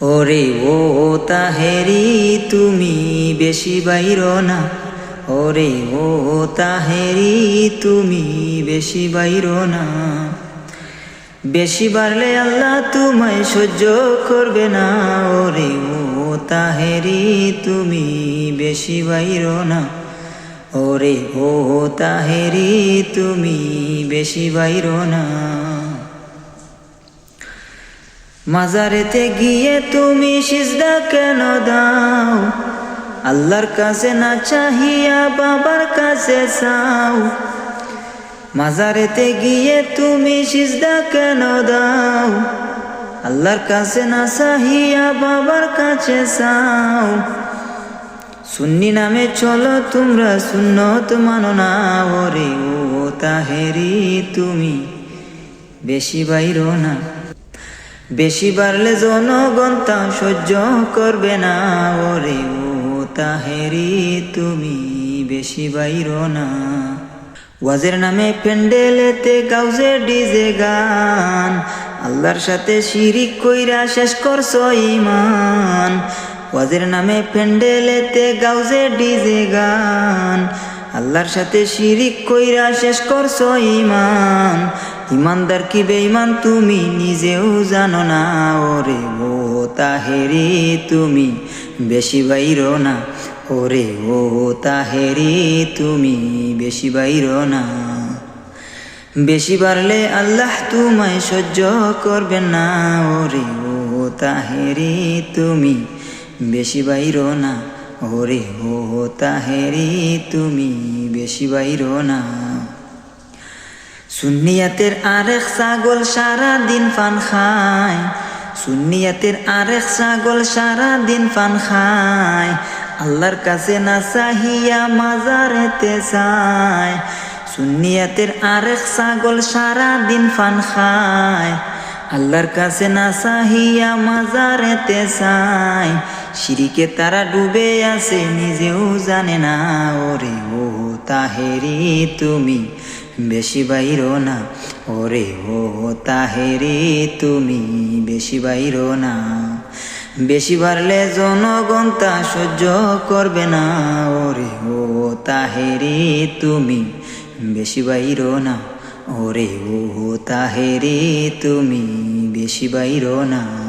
ওরে ও তাহেরি, তুমি বেশি বাইর না। ওরে ও তাহেরি, তুমি বেশি বাইর না। বেশি বাড়লে আল্লাহ তোমায় সহ্য করবে না। ওরে ও তাহেরি, তুমি বেশি বাইর না। ওরে ও তাহেরি, তুমি বেশি বাইর না। মাজারেতে গিয়ে তুমি সিজদা কেন দাও? আল্লাহর কাছে না চাহিয়া বাবার কাছে চাও? মাজারেতে গিয়ে তুমি সিজদা কেন দাও? আল্লাহর কাছে না চাহিয়া বাবার কাছে চাও? সুন্নি নামে চলো, তোমরা সুন্নত মানো না। ওরে ও তাহেরি, তুমি বেশি বাইর না। বেশি বাড়লে জনগণ তা সহ্য করবে না। ওরে ও তাহেরি, তুমি বেশি বাইর না। ওয়াজের নামে প্যান্ডেলেতে গাউজে ডিজে গান। আল্লাহর সাথে শিরিক কইরা শেষ করছ ইমান ওয়াজের নামে প্যান্ডেলেতে গাউজে ডিজে গান। আল্লাহর সাথে শিরিক কইরা শেষ করছ ইমান ইমানদার কি বেঈমান তুমি নিজেও জানো না? ওরে ও তাহেরি তুমি, বেশি বাইর না। ওরে ও তাহেরি তুমি, বেশি বাইর না। বেশি বাড়লে আল্লাহ তোমায় সহ্য করবে না। ওরে ও তাহেরি তুমি, বেশি বাইর না। ওরে ও তাহেরি তুমি বেশি বাইর না। সুন্নিয়াতের আরেক ছাগল সারা দিন ফান খায়। সুন্নিয়াতের আরেক ছাগল সারা দিন ফান খায়। আল্লাহর কাছে না চাহিয়া মাজারেতে চায়। সুন্নিয়াতের আরেক ছাগল সারা দিন ফান খায়। আল্লাহর কাছে না চাহিয়া মাজারেতে চায়। সিঁড়িকে তারা ডুবে আছে, নিজেও জানে না। ওরে ও তাহেরি, তুমি বেশি বাইর না। ওরে ও তাহেরি, তুমি বেশি বাইর না। বেশি বাড়লে জনগণ তা সহ্য করবে না। ওরে ও তাহেরি, তুমি বেশি বাইর না। ওরে ও তাহেরি, তুমি বেশি বাইর না।